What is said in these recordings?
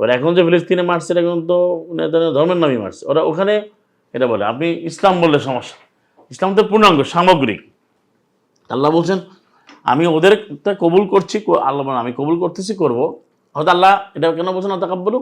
ওরা এখন যে ফিলিস্তিনে মারছে, এটা কিন্তু ধর্মের নামই মারছে। ওরা ওখানে এটা বলে, আপনি ইসলাম বললে সমস্যা ইসলাম তো পূর্ণাঙ্গ, সামগ্রিক। আল্লাহ বলছেন, আমি ওদের কবুল করছি আল্লাহ আমি কবুল করতেছি, করব। হয়তো আল্লাহ এটা কেন বলছেন তাকাব্বলু?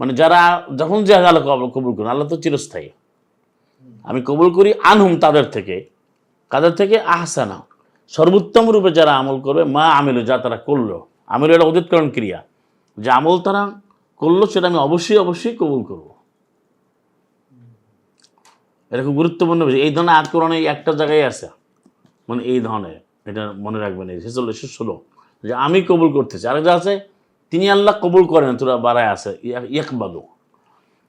মানে যারা যখন যে আল্লাহ কবুল করেন, আল্লাহ তো চিরস্থায়ী। আমি কবুল করি আনহুম তাদের থেকে। কাদের থেকে? আহসানা। সর্বোত্তম রূপে যারা আমল করবে, মা আমিলু, যা তারা করল। আমিল এটা অতীতকরণ ক্রিয়া। যে আমল তারা করল, সেটা আমি অবশ্যই অবশ্যই কবুল করব। এটা খুব গুরুত্বপূর্ণ বিষয়। এই ধরনের কোরআনে একটা জায়গায় আছে। মানে এই ধরনের, এটা মনে রাখবেন, এই শেষ শেষ হলো। যে আমি কবুল করতেছি। আরেক যা আছে, তিনি আল্লাহ কবুল করেন, তোরা বাড়ায় আছে ইকবালু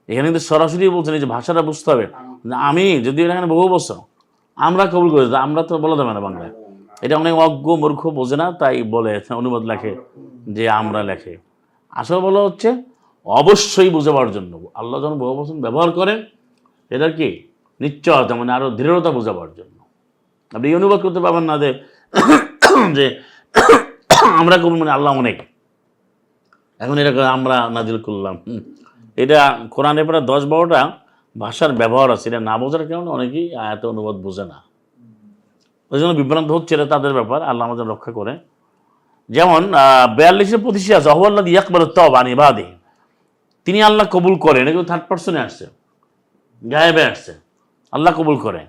এখানে কিন্তু সরাসরি বলছেন, এই যে ভাষাটা বুঝতে হবে। আমি, যদি এখানে বহু বছর, আমরা কবুল করি আমরা তো বলা যাবে না বাংলায়। এটা অনেক অজ্ঞ মূর্খ বোঝে না, তাই বলে, অনুবাদ লেখে যে আমরা লেখে। আসলে বলা হচ্ছে, অবশ্যই বুঝাবার জন্য। আল্লাহ যখন বহু বছর ব্যবহার করেন, এটা কি? নিশ্চয়তা মানে আরও দৃঢ়তা বোঝাবার জন্য। আপনি এই অনুবাদ করতে পারবেন না যে আমরা কবুল মানে আল্লাহ অনেক। এখন এটা আমরা নাজিল করলাম। এটা কোরআনে প্রায় দশ বারোটা ভাষার ব্যবহার আছে, এটা না বোঝার কারণে অনেকেই আয়াতে অনুবাদ বোঝে না। ওই জন্য বিভ্রান্ত হচ্ছে এটা তাদের ব্যাপার, আল্লাহ আমাদের রক্ষা করে যেমন বিয়াল্লিশের প্রতিষ্ঠা আছে জহরাল্লাহ ইয়াক বলে তব আনি বাদে তিনি আল্লাহ কবুল করে এটা কিন্তু থার্ড পার্সনে আসছে, গায়েবে আসছে, আল্লাহ কবুল করে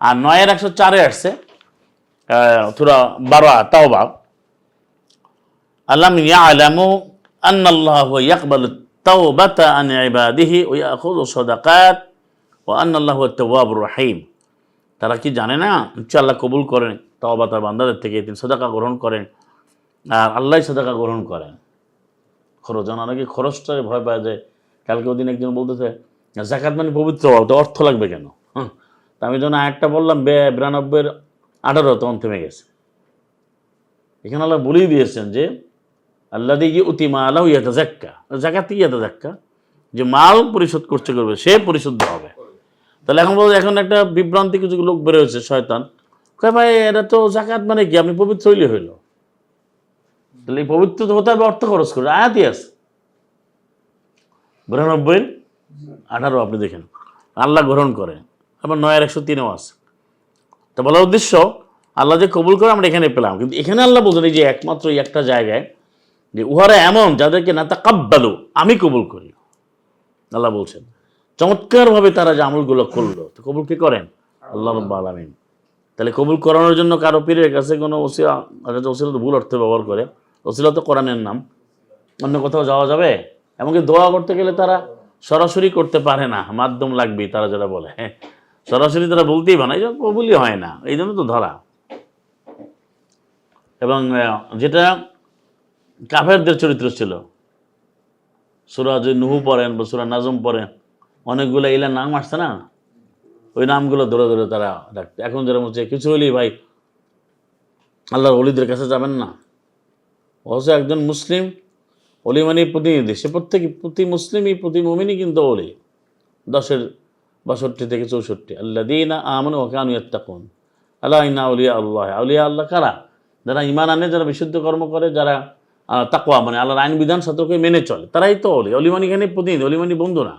আর নয়ের একশো চারে আসছে থুরা বারো তাও বা আল্লাহ ইয়া আলামু আন্নাল্লাহ ইয়াকবাল তাওবাতা আন ইবাদিহি ওয়া ইয়াখুযু সাদাকাত ওয়া আন্নাল্লাহু আত-তাওয়াবুর রহিম। তারা কি জানে না? নিশ্চয় আল্লাহ কবুল করেন, তওবা তার বান্দাদের থেকে, তিনি সদাকা গ্রহণ করেন, আর আল্লাহ সদাকা গ্রহণ করেন। খরচ অনেকে খরচটা ভয় পায় যে, কালকে ওদিন একজন বলতেছে, জাকাত মানে পবিত্র তো অর্থ লাগবে কেন? হ্যাঁ তা আমি যখন একটা বললাম বে, বিরানব্বইয়ের আঠারো, তখন থেমে গেছে। এখানে আল্লাহ বলেই দিয়েছেন যে আল্লাহ দিয়ে উতি মালাও ইয়াতা জাক্কা জাকাত ইয়াতা জাক্কা যে মাল পরিশোধ করছে, করবে, সে পরিশুদ্ধ হবে। তাহলে এখন বলতে এখন একটা বিভ্রান্তি কিছু লোক বেড়ে হয়েছে শয়তান। কয় ভাই, এটা তো জাকাত মানে কি? আপনি পবিত্র হইলে হইল। তাহলে এই পবিত্র হতে হবে অর্থ খরচ করে। আয়াতই আছে। বিরানব্বই, আঠারো, আপনি দেখেন। আল্লাহ গ্রহণ করে। আবার নয়ের একশো তিনেও আছে। তা বলার উদ্দেশ্য, আল্লাহ যে কবুল করে আমরা এখানে পেলাম। কিন্তু এখানে আল্লাহ বলছেন এই যে একমাত্র এই একটা জায়গায়, যে উহারা এমন যাদেরকে না তা কাব্বালু আমি কবুল করি। আল্লাহ বলছেন। চমৎকারভাবে তারা যে আমলগুলো করল। তো কবুল কি করেন? আল্লাহ রব্বা আলমিন। তাহলে কবুল করানোর জন্য কারও পীরের কাছে কোনো ওসিলা ওসিলা তো ভুল অর্থে ব্যবহার করে ওসিলা তো কোরআনের নাম, অন্য কোথাও যাওয়া যাবে? এমনকি দোয়া করতে গেলে তারা সরাসরি করতে পারে না, মাধ্যম লাগবে, তারা যারা বলে। হ্যাঁ সরাসরি তারা বলতেই পারে না, এই কবুলই হয় না, এই জন্য তো ধরা। এবং যেটা কাফেরদের চরিত্র ছিল, সুরা যে নুহু পড়েন বা সুরা নাজম পড়েন অনেকগুলো এলার নাম আসছে না? ওই নামগুলো ধরে ধরে তারা ডাকতে এখন যেরকম হচ্ছে কিছু হলেই ভাই আল্লাহর অলিদের কাছে যাবেন না। অবশ্য একজন মুসলিম অলি মানে প্রতিনিধি। সে প্রত্যেক প্রতি মুসলিমই প্রতি মুমিনই কিন্তু অলি দশের বাষট্টি থেকে চৌষট্টি। আল্লাহ দিন আমন ওকানু ইয়াত্তাকুন। আল্লাহ ইন্না আউলিয়া আল্লাহ। আউলিয়া আল্লাহ কারা? যারা ইমান আনে যারা বিশুদ্ধ কর্ম করে যারা আহ, তাকওয়া মানে আল্লাহর আইন বিধান সতর্কে মেনে চলে তারাই তো অলি অলিমানি এখানে প্রতিনিধি অলিমানি বন্ধু না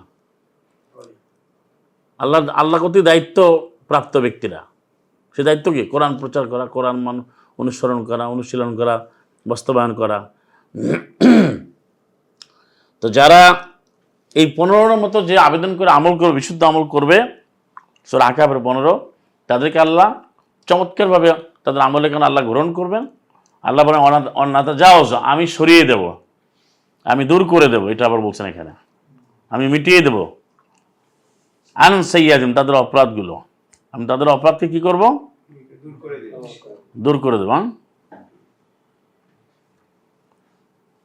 আল্লাহ আল্লাহ কর্তৃক দায়িত্ব প্রাপ্ত ব্যক্তিরা। সে দায়িত্ব কি? কোরআন প্রচার করা কোরআন মান অনুসরণ করা অনুশীলন করা বাস্তবায়ন করা। তো যারা এই পনেরোর মতো যে আবেদন করে আমল করবে বিশুদ্ধ আমল করবে সোর আকাবের পনেরো তাদেরকে আল্লাহ চমৎকারভাবে তাদের আমলে কেন আল্লাহ গ্রহণ করবেন। আল্লাহ বলেন অনাথ- যাও, আমি সরিয়ে দেব আমি দূর করে দেব। এটা আবার বলছেন এখানে। আমি মিটিয়ে দেব। আন সৈয়াদিম তাদের অপরাধগুলো। আমি তাদের অপরাধকে কি করব? দূর করে দেব হ্যাঁ?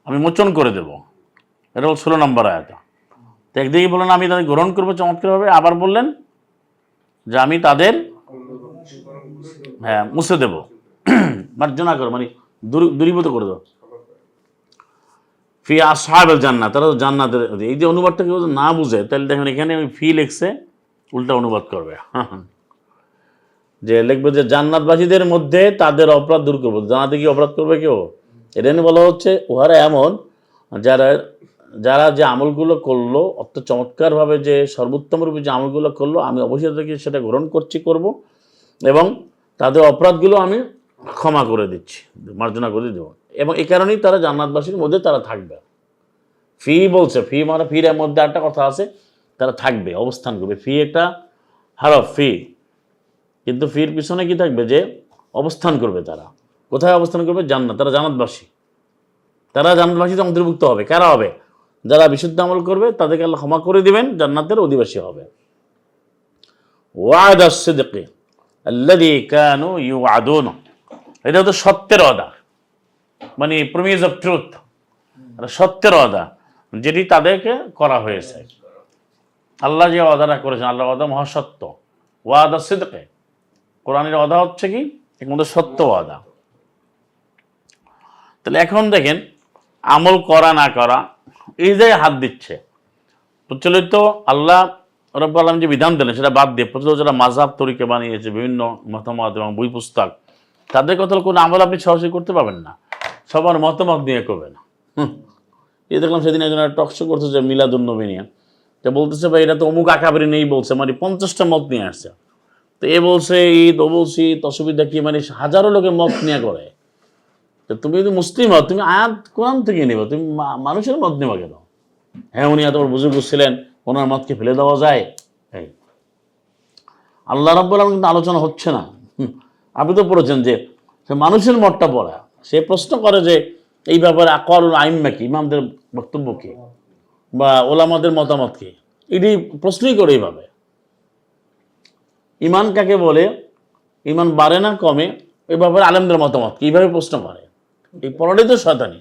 আমি মোচন করে দেব। এটা হল ষোলো নম্বর আয়াত। তো একদিকে বললেন, আমি তাদের গ্রহণ করব চমৎকারভাবে। আবার বললেন যে, আমি তাদের হ্যাঁ মুছে দেব। মার্জনা করো মানে দূর- দূরীভূত করে দেবো। ফি আসহাবেল জান্নাত, তারা তো জান্নাতের এই যে অনুবাদটা কেউ না বুঝে, তাহলে দেখেন এখানে আমি ফি লিখছে, উল্টা অনুবাদ করবে। যে লিখবে যে জান্নাতবাসীদের মধ্যে তাদের অপরাধ দূর করব। জানাতে কি অপরাধ করবে কেউ? এটা নিয়ে বলা হচ্ছে, উহারা এমন, যারা যারা যে আমলগুলো করল, অত চমৎকারভাবে যে সর্বোত্তম রূপে যে আমলগুলো করল, আমি অবশ্যই তাদেরকে সেটা গ্রহণ করছি, করব, এবং তাদের অপরাধগুলো আমি ক্ষমা করে দিচ্ছি, মার্জনা করে দেবো। এবং এই কারণেই তারা জান্নাতবাসীর মধ্যে তারা থাকবে। ফি বলছে, ফি মানে ফির এর মধ্যে একটা কথা আছে, তারা থাকবে, অবস্থান করবে। ফি একটা হারফ ফি। কিন্তু ফির পিছনে কি থাকবে? যে অবস্থান করবে তারা। কোথায় অবস্থান করবে? জান্নাত, তারা জান্নাতবাসী। তারা জান্নাতবাসীতে অন্তর্ভুক্ত হবে। কারা হবে? যারা বিশুদ্ধ আমল করবে, তাদেরকে আল্লাহ ক্ষমা করে দিবেন, জান্নাতের অধিবাসী হবে। ওয়াদ সিদ্দিকি আল্লাযী কানু ইউআদুন। এটা হচ্ছে সত্যের অদা মানে প্রমিজ অফ ট্রুথ সত্যের অদা যেটি তাদেরকে করা হয়েছে। আল্লাহ যে অদাটা করেছেন আল্লাহ অদা মহাসত্য। ওয়াদা সিদ্দিকে কোরআনের অদা হচ্ছে কি? একমাত্র সত্য ওয়াদা। তাহলে এখন দেখেন, আমল করা না করা, এই যে হাত দিচ্ছে। প্রচলিত আল্লাহ রব্বু আলম যে বিধান দিলেন, সেটা বাদ দিয়ে প্রচলিত যারা মাঝাব তরিকে বানিয়েছে, বিভিন্ন মতামত এবং বই পুস্তক তাদের কথা কোনো আমল আপনি সরাসরি করতে পারবেন না। সবার মতামত নিয়ে করবে না। এই দেখলাম সেদিন একজন টকশো করতেছে মিলাদুন্নবী নিয়ে। তো বলতেছে, ভাই, এটা তো অমুক আকাবারি নেই, বলছে। মানে পঞ্চাশটা মত নিয়ে আসছে। তো এ বলছে, ঈদ, ও বলছি অসুবিধা কি মানে হাজারো লোকে মত নিয়ে করে। তো তুমি যদি মুসলিম হও, তুমি আয়াত কোরআন থেকে নেবে, তুমি মানুষের মত নেবা কেন? হ্যাঁ উনি এত বড় বুজুর্গ ছিলেন, ওনার মতকে ফেলে দেওয়া যায়? আল্লাহ রাব্বুল আলম কিন্তু আলোচনা হচ্ছে না। আপনি তো পড়েছেন যে মানুষের মতটা পড়া। সে প্রশ্ন করে যে এই ব্যাপারে আকল আইম্মা কি ইমামদের বক্তব্য কি? বা ওলামাদের মতামত কি? এটি প্রশ্নই করে এইভাবে। ইমান কাকে বলে? ইমান বাড়ে না কমে? এই ব্যাপারে আলেমদের মতামত কি? এইভাবে প্রশ্ন করে। এই পড়াটাই তো শয়তানি।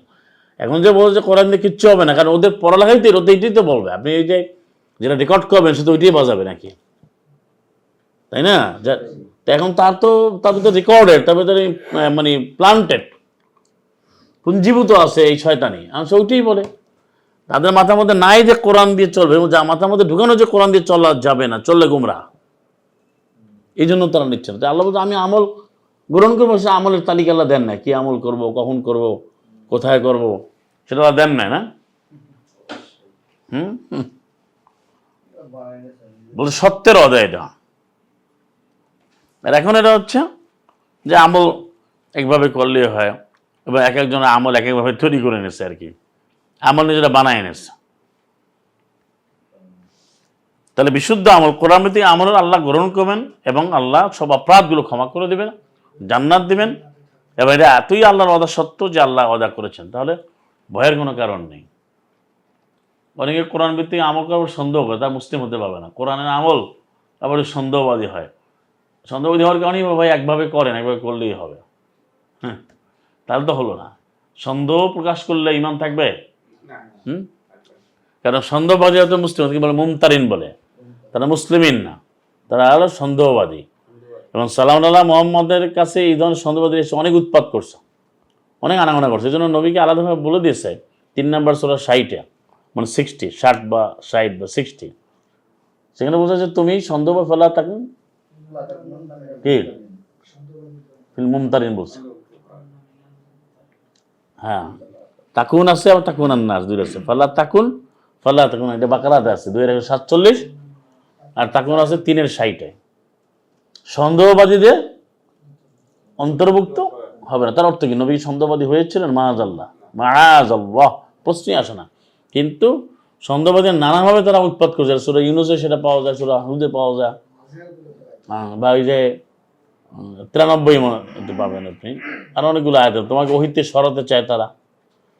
এখন যে বলছে কোরআন দিয়ে কিচ্ছু হবে না, কারণ ওদের পড়ালেখাই তো ওদের এইটাই তো বলবে। আপনি এই যে যেটা রেকর্ড করবেন তো ওইটাই বাজাবে নাকি? তাই না? এখন তার তো তার তো রেকর্ডেড তবে তার মানে প্লান্টেড পুঞ্জীভূত আছে এই শয়তানি? আমি ওইটাই বলে। তাদের মাথার মধ্যে নাই যে কোরআন দিয়ে চলবে এবং যা মাথার মধ্যে ঢুকানো যে কোরআন দিয়ে চলা যাবে না চললে গুমরা। এই জন্য তারা নিচ্ছে না। আল্লাহ বলছে, আমি আমল গ্রহণ করব সে আমলের তালিকা আল্লাহ দেন না কি আমল করব কখন করব কোথায় করব সেটা দেন না না? হুম। সত্যের অদয় এটা। আর এখন এটা হচ্ছে যে আমল একভাবে করলে হয়। এবং এক একজনের আমল এক একভাবে তৈরি করে এনেছে আর কি। আমল নিজেরা বানায় এনেছে। তাহলে বিশুদ্ধ আমল, কোরআন ভিত্তিক আমল আল্লাহ গ্রহণ করবেন এবং আল্লাহ সব অপরাধগুলো ক্ষমা করে দেবেন, জান্নাত দিবেন এবং এটা এতই আল্লাহর অদা সত্য যে আল্লাহ অদা করেছেন। তাহলে ভয়ের কোনো কারণ নেই। অনেকে কোরআন ভিত্তিক আমল কারোর সন্দেহ করে, তা মুসলিম হতে পারবে না। কোরআনের আমল আবার সন্দেহবাদী হয়। সন্দেহবাদী হওয়ার কারণেই ভাই একভাবে করেন, একভাবে করলেই হবে। হ্যাঁ। তাহলে তো হলো না। সন্দেহ প্রকাশ করলে ইমান থাকবে? হুম? কারণ সন্দেহবাদী হয়তো মুসলিম কি বলে? মুমতারিন বলে। তারা মুসলিমিন না। তারা হলো সন্দেহবাদী। এবং সালাম আল্লাহ মোহাম্মদের কাছে এই ধরনের সন্দেহবাদী এসে অনেক উৎপাত করছে। অনেক আনাগোনা করছে। এই জন্য নবীকে আলাদাভাবে বলে দিয়েছে তিন নাম্বার সোলা ষাটে মানে সিক্সটি ষাট বা ষাট বা সিক্সটি সেখানে বলছে যে তুমি সন্দেহ ফেলা থাকুন কি? ফিল মুমতারিন বলছে। হ্যাঁ। তাকুন আছে আবার তাকুন আন্নাস দুই আছে। ফালা তাকুন ফালা তাকুন এটা বাকারাতে আছে দুই একশো সাতচল্লিশ আর তাকুন আছে তিনের ষাটে। সন্দেহবাদীদের অন্তর্ভুক্ত হবে না। তার অর্থ কি? নবী সন্দেহবাদী হয়েছিলেন মাহাজ আল্লাহ মাহাজ আল্লাহ প্রশ্নই আসে না। কিন্তু সন্দেহবাদীর নানাভাবে তারা উৎপাত করছে। সুরা ইউনুসে সেটা পাওয়া যায় সুরা হুদে পাওয়া যায়। আহ, বা ওই যে তিরানব্বই মনে পাবেন আপনি। আর অনেকগুলো আয়াত তোমাকে ওহিতে সরাতে চায় তারা।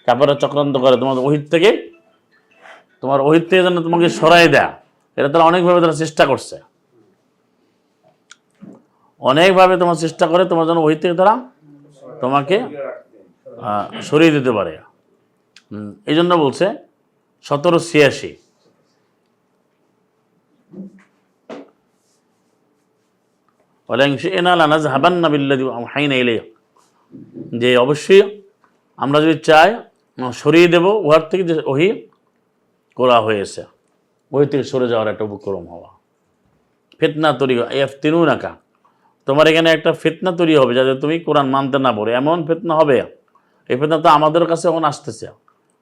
কাপড়ের চক্রান্ত করে তোমার ওহিত থেকে, তোমার ওহিত থেকে যেন তোমাকে সরাই দেয়া। এটা তারা অনেকভাবে তারা চেষ্টা করছে। অনেকভাবে তোমার চেষ্টা করে তোমার যেন ওহিত থেকে তারা তোমাকে সরিয়ে দিতে পারে। এই জন্য বলছে সতেরো ছিয়াশি। যে অবশ্যই আমরা যদি চাই সরিয়ে দেব উহার থেকে যে ওহি করা হয়েছে ওই থেকে সরে যাওয়ার একটা উপক্রম হওয়া। ফেতনা তৈরি এফ তিনু নাকা তোমার এখানে একটা ফিতনা তৈরি হবে যাতে তুমি কোরআন মানতে না পারো। এমন ফিতনা হবে এই ফিতনা তো আমাদের কাছে এখন আসতেছে।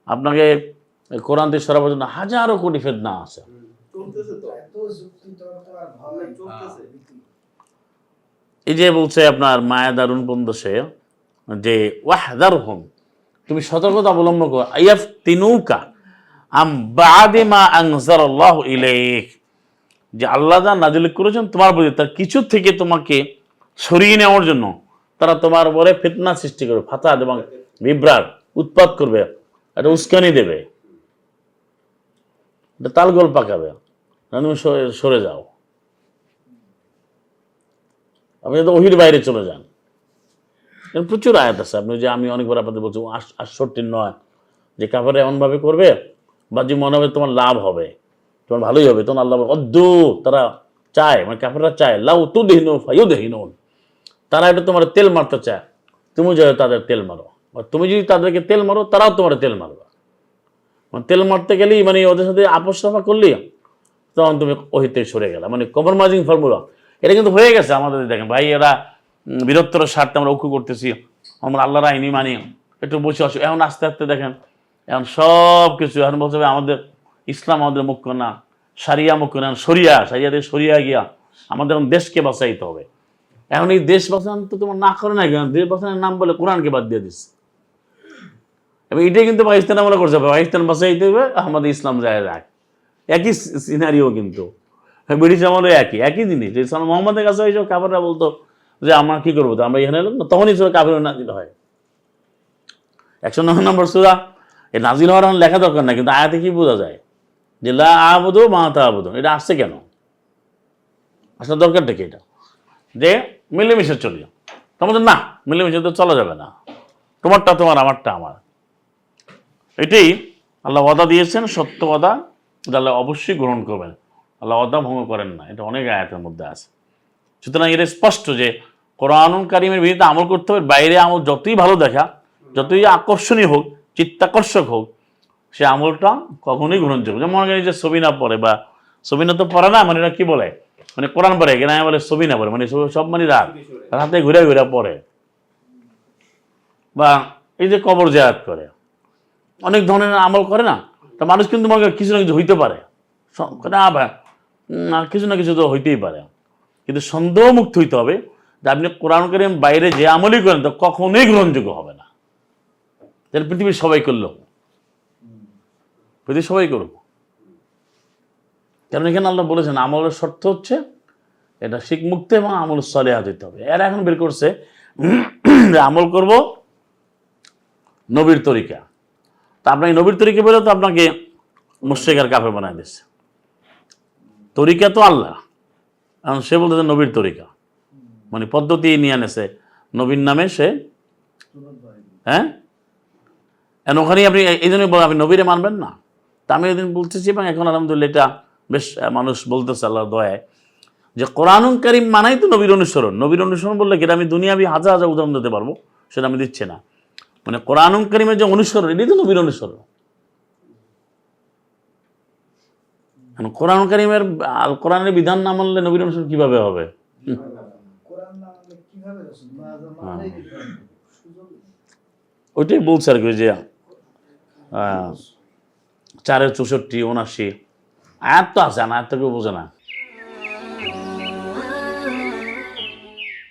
আপনাকে কোরআন দিয়ে সরাবার জন্য হাজারো কোটি ফিতনা আছে চলতেছে তো এত যুক্তি তর্ক আর ভয় চলতেছে এই যে বলছে আপনার মায়া দারুণ পন্দসে যে ওয়াহদার হোম তুমি সতর্কতা অবলম্বন করো। আইয়াফ তিনুকা আম বাদে মা আনজার আল্লাহ ইলাইক। যে আল্লাহ যা নাজিল করেছেন তোমার প্রতি, তার কিছু থেকে তোমাকে সরিয়ে নেওয়ার জন্য তারা তোমার উপরে ফিতনা সৃষ্টি করবে ফাতাদ এবং বিভ্রাট উৎপাত করবে, একটা উস্কানি দেবে। একটা তালগোল পাকাবে। তুমি সরে যাও। আপনি তো ওহির বাইরে চলে যান। প্রচুর আয়াত আছে। আপনি যে আমি অনেকবার আপনাদের বলছি আশ- আটষট্টি নয়, যে কাপড়ে এমনভাবে করবে বা যে মনে হবে তোমার লাভ হবে, তোমার ভালোই হবে, তখন আল্লাহ অদ্দু, তারা চায় মানে কাপড়রা চায়, লাউ তু দেহিন ফাইও দেহিন তারা এটা তোমার তেল মারতে চায়। তুমি যদি তাদের তেল মারো আর তুমি যদি তাদেরকে তেল মারো, তারাও তোমার তেল মারবে। মানে তেল মারতে গেলেই মানে ওদের সাথে আপোষ সাফা করলি তখন তুমি ওহিতে সরে গেলা। মানে কম্প্রোমাইজিং ফর্মুলা এটা কিন্তু হয়ে গেছে আমাদের দেখেন ভাই, এরা বীরত্বর স্বার্থে আমরা ঐক্য করতেছি, আমরা আল্লাহর আইনি মানি। একটু বসে আসো। এখন আস্তে আস্তে দেখেন, এখন সব কিছু এখন বলতে হবে আমাদের ইসলাম আমাদের মুখ্য না সারিয়া মুখ্য না সরিয়া সারিয়া দিয়ে সরিয়া গিয়া আমাদের এখন দেশকে বাঁচাইতে হবে। এখন এই দেশ বাঁচান তো তোমার না করে না কেন? দেশ বাঁচানোর নাম বলে কোরআনকে বাদ দিয়ে দিচ্ছে এবার এটাই কিন্তু পাকিস্তান আমরা করছে পাকিস্তান বাঁচাইতে হবে, আমাদের ইসলাম যায় রাখ। একই সিনারিও কিন্তু। ব্রিটিশ আমলে একই একই জিনিস। ইসলাম মোহাম্মদের কাছে এইসব কাপড়রা বলতো যে আমরা কি করব? তো আমরা এখানে এলাম না, তখনই সব কাপড় নাজিল হয়। একশো নয় নম্বর সুরা এই নাজিল হওয়ার লেখা দরকার না কিন্তু আয়াতে কি বোঝা যায়? যে লা আবুদু মা তা এটা আসছে কেন? আসার দরকারটা কি এটা? যে মিলেমিশে চলি তোমাদের না, মিলেমিশে তো চলা যাবে না। তোমারটা তোমার, আমারটা আমার। এটাই আল্লাহ ওয়াদা দিয়েছেন, সত্য ওয়াদা আল্লাহ অবশ্যই গ্রহণ করবেন। আল্লাহ ওয়াদা ভঙ্গ করেন না, এটা অনেক আয়াতের মধ্যে আছে। সুতরাং এটা স্পষ্ট যে কোরআনুল কারিমের বিরুদ্ধে আমল করতে হবে, বাইরে আমল যতই ভালো দেখা, যতই আকর্ষণীয় হোক, চিত্তাকর্ষক হোক, সে আমলটা কখনোই গ্রহণযোগ্য যেমন মনে করেন যে সবিনা পড়ে বা সবিনা তো পড়ে না মানে এটা কি বলে? মানে কোরআন পড়ে কেনা বলে সবিনা পড়ে মানে সব- মানে রাত। রাতে ঘুরে ঘুরে পড়ে। বা এই যে কবর জায়াত করে, অনেক ধরনের আমল করে না, তা মানুষ কিন্তু মনে কিছু না কিছু হইতে পারে। না কিছু না কিছু তো হইতেই পারে। কিন্তু সন্দেহমুক্ত হইতে হবে যে আপনি কোরআন করিম বাইরে যে আমলই করেন, তো কখনোই গ্রহণযোগ্য হবে না। তাহলে পৃথিবীর সবাই করল। পৃথিবীর সবাই করব। কারণ এখানে আল্লাহ বলেছেন, আমলের শর্ত হচ্ছে এটা শিখ মুক্ত এবং আমল সলেহা দিতে হবে। এরা এখন বের করছে যে আমল করব নবীর তরিকা। তা আপনাকে নবীর তরিকা বলে তো আপনাকে মুশ্রিকার কাফে বানায় দিচ্ছে। তরিকা তো আল্লাহ। সে বলতেছে নবীর তরিকা। মানে পদ্ধতি নিয়ে আনেছে। নবীর নামে সে হ্যাঁ? এখন ওখানেই আপনি এই জন্যই বলেন, আপনি নবীরে মানবেন না। তা আমি এদিন বলতেছি এবং এখন আলহামদুলিল্লাহ এটা বেশ মানুষ বলতেছে আল্লাহ দয়ায় যে কোরআনুল কারিম মানাই তো নবীর অনুসরণ। নবীর অনুসরণ বললে কি আমি দুনিয়াবি হাজার হাজার উদাহরণ দিতে পারব? সেটা আমি দিচ্ছি না। মানে কোরআনুল কারিমের যে অনুসরণ, এটাই তো নবীর অনুসরণ। এখন কোরআন করিমের, আল কোরআনের বিধান না মানলে নবীর অনুসরণ কীভাবে হবে? নেই। ওইটাই বলছে আর কি যে চারের চৌষট্টি উনাশি আয়াত তো আছে না আয়াত কেউ বোঝে না।